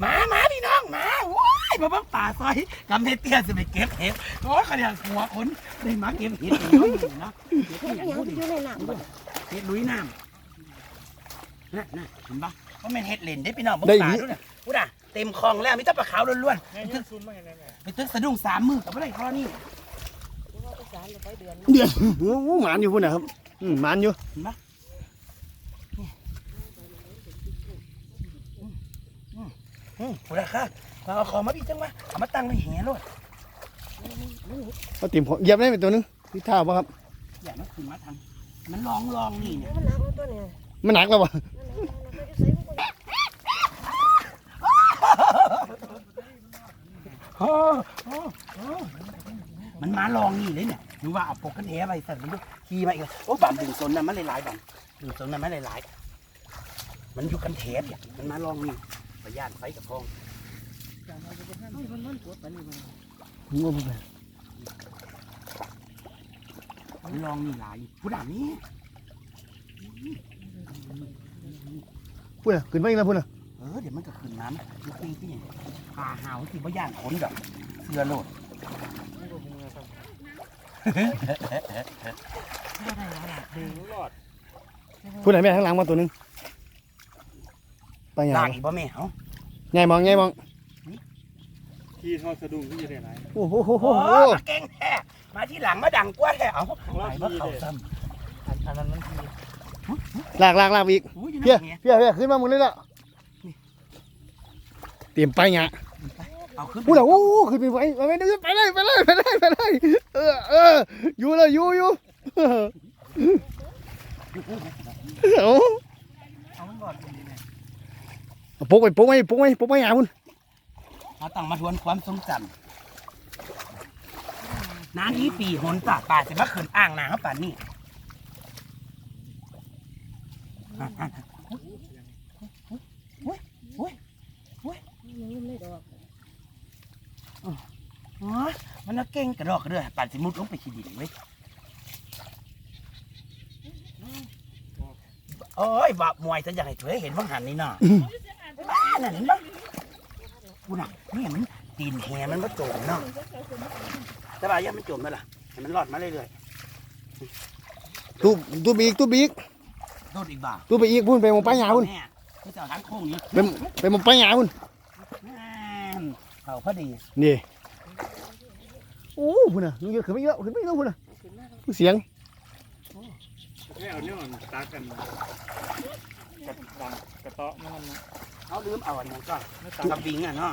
หมาหมาพี่น้องหมาโอ้ยมาเบิ่งป่าซอยกำเนเตี้ยสิไปเก็บเห็ดโอ้ยเขาเรียกหัวคนได้มาเก็บเห็ดอีกน้อยหนึ่งเนาะเห็ดเฮ็ที่ดอย่างหยังพูดอดิยู่ในน้ำบ่เห็ดลุยน้ำน่ะน่ะเห็นปะว่าแม่นเห็ดเล่นได้พี่น้องเบิ่งได้ป่าอีกด้วยน่ะพูดอะเต็มคลองแล้วมีแต่ปลาขาวล้วนแม่ยังซูมมาเห็นไหมแม่ๆไปตึกสะดุ้งสามมือกับอะไรข้อนี้ว่าไปสารไปเดือนเดือนโอ้โหหมานอยู่พุ่นนะครับอืมหมานอยู่เห็นปะนี่อืมอืม อืมพูดอะค่ะเอาของมาพี่จังวะเอามาตั้งในแหรถเอาติ่มเหยียบได้เป็นตัวหนึงที่ท่าป่ะครับอย่ามาขึ้นมาทำมันลองลองนี่เนี่ยมันหนักเอาตัวเนี่ยมันหนักแล้ววะนั่นน่ะมันก็จะใส่มันก็โอ้โอ้โอ้มันมาลองนี่เลยเนี่ยดูว่าเอาปกกันแหไปสั่นมันดูขี่มาอีกแล้วโอ้บัมดึงโซนนั้นมันหลายๆบัมดึงโซนนั้นมันหลายๆมันอยู่กันแถบเนี่ยมันมาลองนี่ป ระยานไฟกับพองมันมันปวดปลองนี่หลายผู้ด่านี้พุ่นอะขึ้นไปอีกแล้วพุ่นอะเออเดี๋ยวมันก็ขึ้นน้ำมันตีที่ปลาหาวสิประยานขนดอกเสือโลดไม่รู้มึงนะครับบ่ได้หลายหลายดึงรอดพุ่นไหนแม่ข้างหลังมาตัวนึงไปใหญ่ด่างอีกบ่แม่เอา ใหญ่มองใหญ่มองที่ทอดสะดุ้งที่จะได้ไหนโอ้โหโหโหโอ้โหมาเก่งแท้มาที่หลังมาดังกว่าแท้เอาไหนมาเขาซ้อันอันนั้นมันทีลากลากลากไปอีกำอุ้ยอยู่เพี้ยนั่นไงเพี้ยเพี้ยขึ้นมาหมดเลยแล้วเตรียมไปเนี่ยเอาขึ้นพูดแล้วโอ้โหขึ้นไปไปไปไปไปเลยไปเลยไปเลยไปเลยเออเอออยู่เลยอยู่อยู่เออเอาเอามันรอดอยู่นี่แม่เอา ปุ๊กไปปุ๊กไปปุ๊กไปปุ๊กไปหาคุณเอาตั้งมาทวนความทรงจำน้านี้ปีหนตาป่าจะมาขึ้นอ่างน้ำป่านนี่มันน่ะเก่งกระดอกกระเดือป่านสิมุดลงไปขี้ดินเว้โอ้ยบะมวยฉันอยากให้เธอเห็นบ้างหันนี่น่ะ น่ะเห็นบ้างกูน่ะนี่มันตีนแหมันมาโจมเนาะแต่ว่ายังมันโจมนั่นล่ะให้มันรอดมาเรื่อยตู้ตู้ไปอีกตู้ไปอีกๆโดดอีกบ่าตู้ไปอีกพุ่นไปหมองไปหาพุ่นแม่ที่เจ้าทางโค้งนี้ไปไปหมองไปหาพุ่นนั่นเขาพอดีนี่โอ้พุ่นอะนุ่งเยอะขึ้นไปเยอะขึ้นไปเยอะพุ่นอะเสียงแค่เอาเนี่ยมันตากันกระดังกระเตาะมัน เขาลืมเอาอันนั้นก็ไม่ตากับวิงอะเนาะ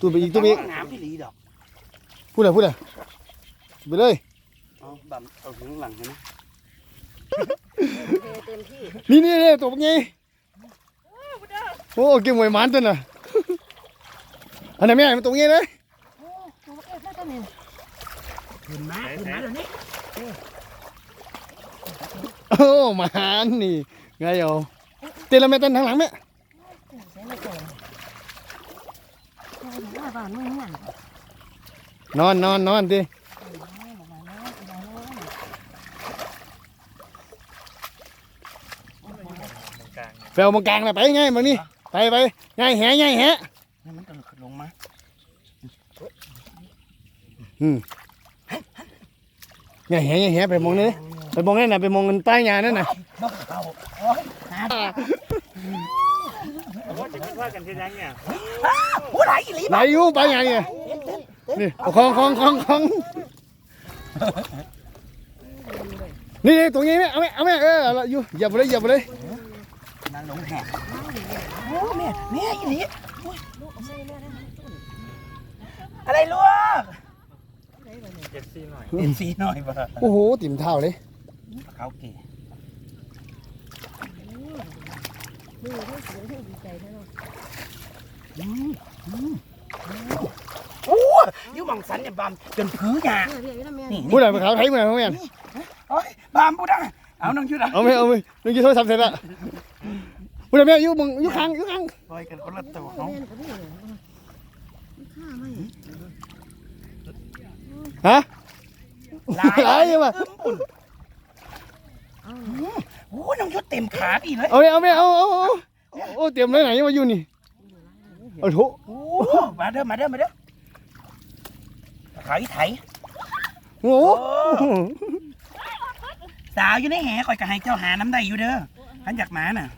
ตู้ไปอีกตู้ไปอีกน้ำที่หลีดอกพุ่นอะพุ่นอะไปเลยเอาบัมเอาถึงหลังเห็นไหมเทเต็มที่นี่นี่นี่ตัวเป็นไงโอ้เก่งหวยหมันตัวน่ะอันไหนแม่มันตรงนี้เลยโอ้ตัวเอ๊ะตัวนี้ขึ้นมาขึ้นมาเดี๋ยวนี้โอ้หมันนี่ไงเอาเต้นแล้วแม่เต้นทางหลังแม่ ใส่มาก่อนเอา หน้าบ้านมึงเนี่ยนอนนอนนอนดิตรงกลางไปเอามากลางน่ะไปไงบางนี่ไปไปไงแหไงแหนี่มันก็ลงมาไงแหไงแหไปมองนี่ไปมองนั่นน่ะไปมองเงินใต้ยานั่นน่ะ บ้าเอาโอ้ยหาแต่ว่าจะคิดว่ากันที่ยังเนี่ยผู้ไหลอีหลีไหลอยู่ไปไงเนี่ยนี่เอาของของของของนี่นี่ตรงนี้แม่เอาแม่เอาแม่เออเอาอยู่อย่าไปเลยอย่าไปเลยนั่นลงแหกโอ้แม่แม่อีหลีลูกเอาใส่แม่ได้ไหมต้นอะไรลูกได้บ่เนี่ยเจ็ดซีหน่อยเห็นสีหน่อยบ่โอ้โหติ่มเท้าเลยเขาเก๋ มือให้เสียงให้ดีใจนะเนาะอืมอืมโอ้ยอยู่หมองสันเนี่ยบามจนพื้นหยาเรียกอยู่นะแม่นี่พูดอะไรไปขาวไทยเมื่อไหร่แม่โอ้ยบามพูดได้เอาน้องยุดอะเอาไหมเอาไหมนึกจะโทรศัพท์เสร็จละพูดอะไรแม่อยู่มึงอยู่ข้างอยู่ข้างปล่อยกันคนละตัวแม่นก็มีเลยข้าไม่ฮะหลายหลายยังวะอุ่นเอา โอ้ยน้องยุดเต็มขาอีกเลยเอาเลยเอาไหมเอาเอาเอาโอ้เตรียมเลยไหนมาอยู่นี่เอาโถโอ้มาเด้อมาเด้อมาเด้อขาวอีไถโอ้โหสาวอยู่ในแหคอยก็ให้เจ้าหาน้ำได้อยู่เด้อขันอยากมาน่ะ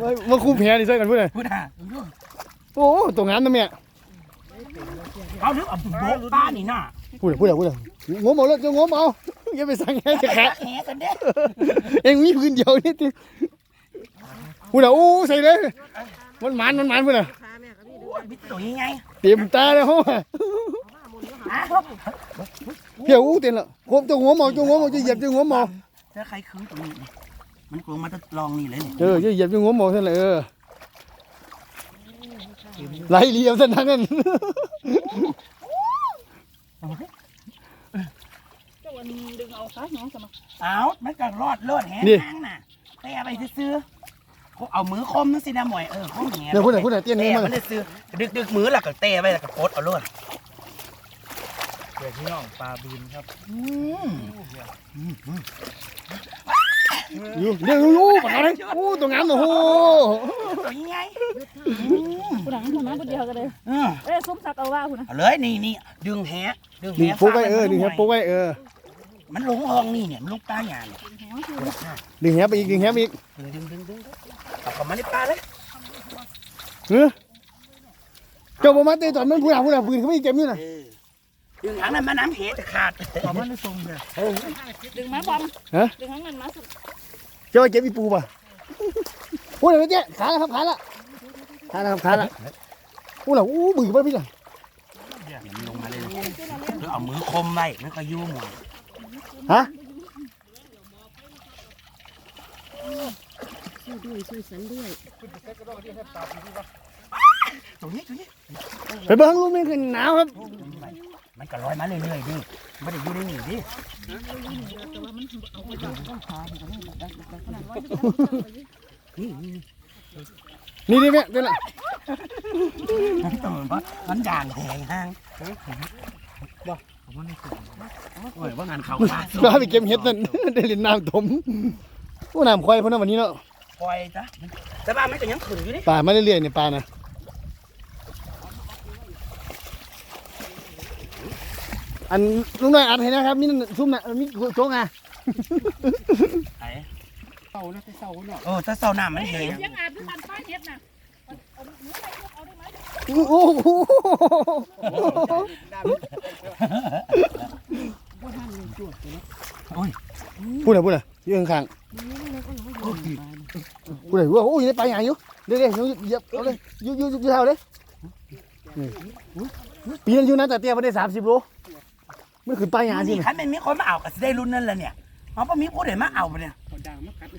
มามาคู่แพ้ดิใส่กันพูดเลยพูดอะโอ้ตัวงามนะแม่เขาถึงเอาโบกป้านี่น่ะพูดเลยพูดเลยพูดเลยงมเอาแล้วจะงมเอา อย่าไปสั่งแค่จะแขะแหกันเด้อเองมีพื้นเดียวนี่ติพูดเลยโอ้ใส่เลย มันหมันมันหมันพูดเลยพาแม่กับพี่โอ้ยบิดตัวยังไงเต็มตาเลยโอ้อะเดี๋ยวอู้เต็มละโคมจะงมเอาจะงมเอาจะเหยียบจะงมเอาถ้าใครคืนตรงนี้นี่มันกลัวมาจะลองนี่เลยนี่เออจะเหยียบจะงมเอาเท่านั้นแหละเออไหลเหลี่ยมซะทั้งนั้น เจ้าวันดึงเอาซะน้องสมัครเอามันก็รอดรอดแหทางน่ะแต่เอาไปซื้อๆเขาเอามือคมนั่นสินะหมวยเออคมแหเดี๋ยวพูดเลยพูดเลยเตี้ยนนี้เตะมามันได้ซื้อดึกดึกๆมือแล้วก็เตะไปแล้วก็ปลดเอาลวดเดี๋ยวพี่น้องปลาบินครับอืมอยู่เดี๋ยวอยู่ปากกาเลยโอ้ตัวงามโอ้โหตัวยังไงผู้หลังผู้นั้นผู้เดียวกันเลยเออเอ้ยสมศักดิ์เอาว่าผู้นะเอาเลยนี่นี่ดึงแหดึงแหดึงโป๊กไว้เออดึงแฮปโป๊กไว้เออ มันลงห้องนี่เนี่ยมันลงปลาหยาเนี่ยดึงแฮปไปอีกดึงแฮปไปอีกดึงดึงดึงดึงเอาเข้ามาในปลาเลยเออเจ้าบ่มาเตะตอนมันผู้หลังผู้หลังปืนเขาไม่เก็บนี่น่ะเออดึงหางนั้นมาน้ำเหจะขาดเอามันได้ทรงเลยเออดึงมาบอมดึงทั้งเงินมาสุดเจ้าเก็บอีปูป่ะผู้หลังเจ๊ขาละครับขาละขาละครับขาละผู้หลังอู้บึ้งไปพี่ล่ะเดี๋ยวมันลงมาเลยเดี๋ยวเอามือคมไว้มันก็ยุ่งหมด ฮะช่วยด้วยช่วยฉันด้วยตรงนี้ตรงนี้ไปเบิ้งลูกนี่คือหนาวครับ มันก็ลอยมาเรื่อยๆดิไม่ได้อยู่ในนี่ดินี่นี่นี่ดิแม่เต้นละมันตื่นเพราะมันด่างแหงห้างเอา มันได้ทรงโอ้ยว่างานเขาปลาเราไปเก็บเห็ดนั่น ได้เล่นน้ำถมผู้น้ำควายพวกนั้นวันนี้เนาะปล่อยจ้ะแต่ว่ามันก็ยังขึ้นอยู่ดิปลามาเรื่อยๆเนี่ยปลานะอันลุงน้อยอัดให้นะครับมีนั่นซุ่มนะมีโจ๊กอะไอ้เศร้านะที่เศร้าเนาะโอ้ถ้าเศร้าหน้ามันแหงยังอาบด้วยกันป้าเฮ็ดน่ะ โอ้โหว่าท่านมีจวดเลยพูดเลยพูดเลยยืนข้างๆพูดเลยว่าโอ้ยในปลาใหญ่อยู่เดี๋ยวเดี๋ยวเหยียบเอาเลยอยูอยูอยูเท่าเลยนี่ปีนั้นอยู่นะแต่เตี้ยไม่ได้สามสิบโลมันคือปลาใหญ่สินี่คันเป็นมีคนมาเอาก็สิได้รุ่นนั่นแหละเนี่ยเพราะว่ามีผู้ใดมาเอาไปเนี่ย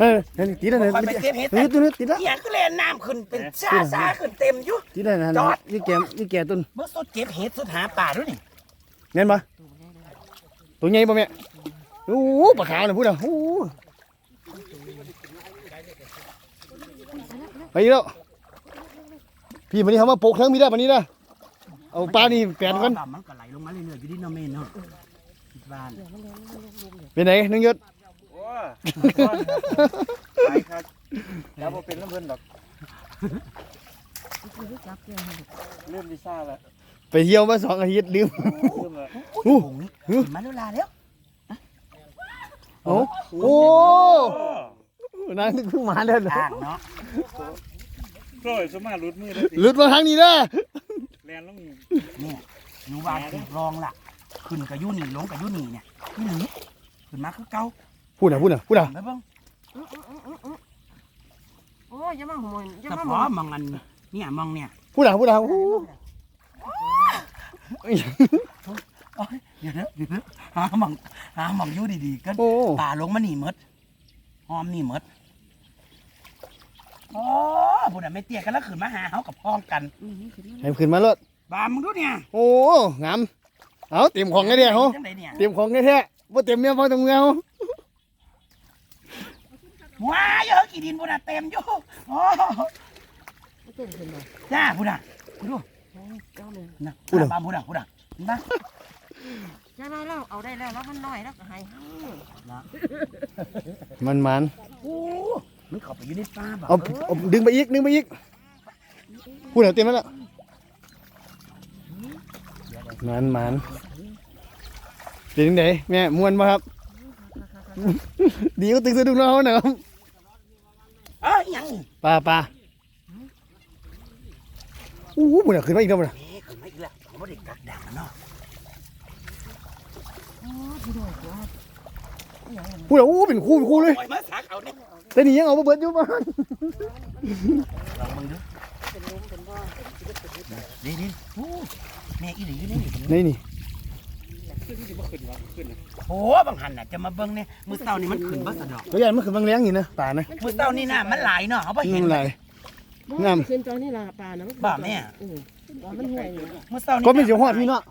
เออนี่ติดแล้วเนี่ยคอยไปเก็บเห็ดเฮ้ยตัวนี้ติดแล้วเหียก็เลยน้ำขึ้นเป็นชาซาขึ้นเต็มอยู่ติดแล้วนะจอดยี่แก่ยี่แก่ต้นเมื่อสุดเก็บเห็ดสุดหาป่าด้วยนี่เงี้ยปะตัวใหญ่ปะแม่โอ้โหปลาขาวเนี่ยพูดอะโอ้โหไปอีกแล้วพี่วันนี้เขามาโปกเครื่องมีได้วันนี้นะเอาปลานี่แปดกันมันก็ไหลลงมาเรื่อยๆอยู่ที่น้ำเมนเนาะบ้านเป็นไหนนึงยศ โอ้ไปครับแล้วพอเป็นน้ำเพิ่นดอกจับแกเริ่มดิซ่าแล้วไปเที่ยวมาสองอาทิตย์ลืมเริ่มแล้วโอ้โหนี่มาแล้วลาแล้วโอ้โอ้นั่นคือหมาเด้ออ่างเนาะโอ้ยสมารุดมือแล้วสิหลุดมาทางนี้นะแลนลงเนี่ยหนูว่าถูกรองล่ะขึ้นกับยูนี่ลงกับยูนี่เนี่ยนี่หนีขึ้นมาคือเก่า พูดนะพูดนะพูดนะแล้วเบ้างโอ้ยอย่ามาหมุนอย่าแต่มาพหมุอนมองอันเนี่ยมองเนี่ยพูดนะพูดนะโอ้โอ้ยเดี๋ยวเด้อเดี๋ยวเด้อหามองหามองยูดีๆก็โอ้ป่าลงมาหนีหมดหอมหนีหมดโอ้บุญน่ะไม่เตี้ยกันแล้วขึ้นมาหาเขากับพ้องกันให้ขึ้นมาเลยบามมึงดูเนี่ยโอ้งามเอาเต็มของไงเดียวจังไดเนี่ยเต็มของไงแท้ว่าเต็มเนี่ยฟังตรงเงา ว้ายเยอะ กี่ดินบุญน่ะเต็มอยู่โอ้เต้นขึ้นมาจ้าบุญน่ะดูเจ้าเลยนะบุญน่ะบุญน่ะบุญน่ะเห็นปะจะได้แล้วเอาได้แล้วแล้วมันน้อยแล้วก็ให้มันมันโอ้มันเข้าไปอยู่ในป่าแบ่เอาเอาดึงไปอีกดึงไปอีกพูดเหรอเต็มแล้วล่ะมันมันเป็นยังไงแม่ม่วนป่ะครับ ดีก็ตึงสะดุ้งน้องเขาหน่อยครับ ยยังนี่ปลาปลาอู้หูปุ่นอะขึ้นมาอีกแล้วปุ่นอะเอ๊ะขึ้นมาอีกแล้วผมบ่ได้กักดังเนาะปุ่นอะอู้เป็นคู่เป็นคู่เลยปล่อยมาสักเอาเนี่ยแต่นี่ยังเอามาเบิดอยู่บ้านลองมึงดูเป็นลมเป็นบ่อนี่นี่โอ้แม่อีหลีอยู่นี่นี่นี่ ขึ้นที่บ่ขึ้นวะขึ้นน่ะโอ้บางหันน่ะจะมาเบิ่งเนี่ยมื้อเช้านี่มันขึ้นบ่สะดอกตัวใหญ่มันขึ้นบางเลี้ยงอยู่นะป่านะมื้อเช้านี่น่ะมันหลายเนาะเขาบ่นี่เห็นมันอะไรงาม ขึ้นตอนนี้ล่ะปลานะมันบ้าแม่ เออว่ามันห่วยอยู่มื้อเช้านี่ก็ไม่เสียวหอดพี่เนาะ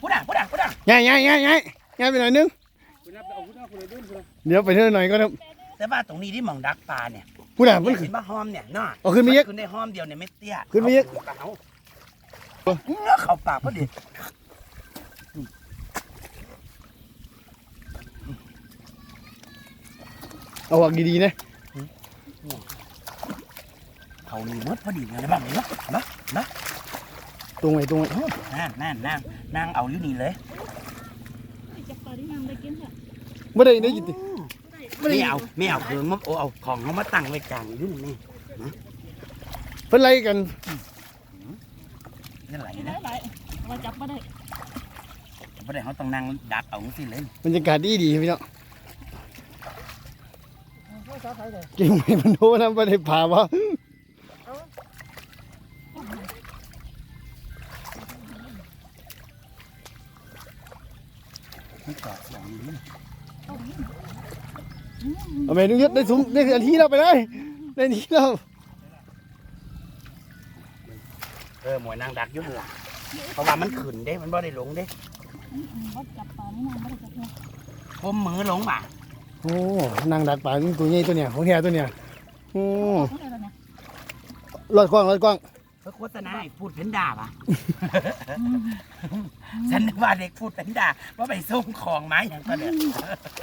พูดอะพูดอะพูดอะใหญ่ใหญ่ใหญ่ใหญ่ใหญ่ไปหน่อยนึงคุณนับเอาคุณนับคุณเลยเดินคุณเดี๋ยวไปเท่าหน่อยก็ได้ แต่ว่าตรงนี้ที่หม่องดักปลาเนี่ยพูดอะมันเห็นบ่หอมเนี่ยเนาะเอาขึ้นมาอีกขึ้นได้หอมเดียวเนี่ยไม่เตี้ยขึ้นมาอีก เอาเนื้อเข้าปากพอดีเอาออกดีๆนะเขานี่หมดพอดีเลยนะบ้างเนาะเนาะเนาะตรงไหนตรงไหนนั่นนั่นนั่งนั่งเอาอยู่นี่เลยจับปลาที่ยังได้กินค่ะไม่ได้ได้ยินดิ ไม่เอาไม่เอาเครื่องมาโอ้เอาของเขามาตั้งไว้กลางอยู่นี่นี่เพิ่นไล่กันนั่นไหลได้นะหลายมาจับมาได้ไม่ได้เขาต้องนั่งดักเอาสิเลยบรรยากาศดีดีๆพี่เนาะเขาสาไฟเลยเก่งไหมมันโทนะไม่ได้ผ่าวะมันเกาะเสียงนี้ เอาไปนุยศได้สูงได้อันที่เราไปเลยได้ที่เราเออหมวยนั่งดักอยู่ข้างหลังเพราะว่ามันขึ้นเด้ มันบ่ได้ลงเด้เขาจับปลานี่ยังไม่ได้จับเลยคมมือลงบ่าโอ้นางดักป่าตัวใหญ่ตัวเนี้ยของแท้ตัวเนี้ยโอ้เขาได้แล้วเนี่ยรอดกว้างรอดกว้าง เพื่อโฆษณาให้พูดเป็นด่าป่ะฉันนึกว่าเด็กพูดเป็นด่าว่าไปส่งของไม้อย่างก็เนี่ย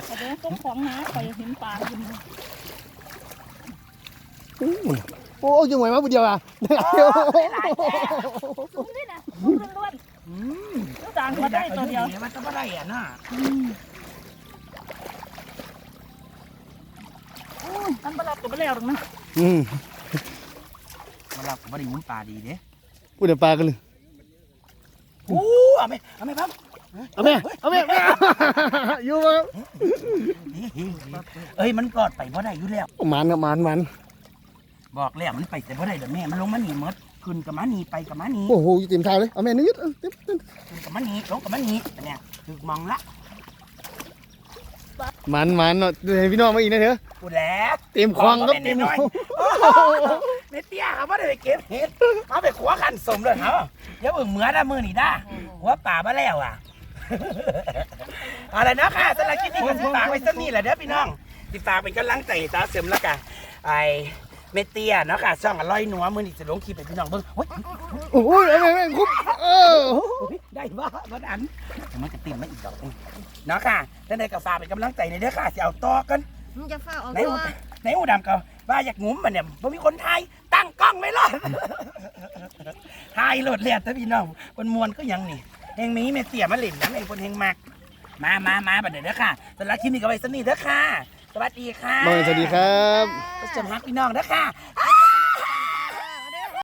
แต่เดี๋ยวต้มของนะคอยเห็นปลาอยู่นี่โอ้โอ้ยังไหวมาผู้เดียวอะซุ้มนี่นะซุ้มล้วนอืมๆลูกจางมาได้ตัวเดียวมันจะบ่ได้อะน่ะอันบลับกับแล้วหรอกนะอืมมัน เราก็บ่ได้งุ้มปลาดีเด้ผู้เดียวปลากันเลยโอ้เอาไหมเอาไหมครับเอาแม่เอาแม่แม่อยู่มาเอ้ยมันกอดไปบ่ได้อยู่แล้วมันครับมันมัน บอกแล้วมันไปแต่บ่ได้เดี๋ยวแม่มันลงมาหนีหมดขึ้นกับมาหนีไปกับมาหนีโอ้โหเต็มเท้าเลยเอาแม่นึกเต็มเต็มขึ้นกับมาหนีลงกับมาหนีเนี่ยคือมองละมันมันเนาะเดี๋ยวให้พี่น้องมาอีกนะเถอะพูดแล้วเต็มคลองครับเต็เต็มมน้อย เมเตี้ยเขาไม่ได้ไปเก็บเห็ดเขาไปขัวขันสมเลยเขาเดี๋ยวอึ่งเหมือนนะมือนี่ได้หัวป่ามาแล้วอะเอาละนะค่ะสำหรับคลิปนี้ก็สิฝากไว้สักนี่แหละเด้อพี่น้องสิฝากเป็นกำลังใจให้ตาเสริมแล้วกันไอเมเตียเนาะค่ะช่องอร่อยหนัวมือนี่จะลงคลิปให้พี่น้องเบิ่งโอ้ยโอ้ยเอาแม่แม่คุบเออได้บ้าบ้าอันมันจะติ่มมาอีกดอกหนึ่งเนาะค่ะท่านใดก็ฝากเป็นกำลังใจในเด้อค่ะสิเอาต่อกันมึงจะฟ้าออกไหนตัอูวไหนอูดำก็ว่าอยากงุ้มมันเนี่ยบ่มีคนไทย ตั้งกล้องไม่รอดถ่ายโหลดเลียดถ้าพี่น้องคนมวนก็ยังนี่เฮงมีเมเสียมาเล่นน้ำเองคนเฮงมากมามามาบัดเดี๋ยวเด้อค่ะสำหรับคลิปนี้ก็ไปสนิทเด้อค่ะ สวัสดีค่ะบอยสวัสดีครับก็จะฮักพี่น้องเด้อค่ะ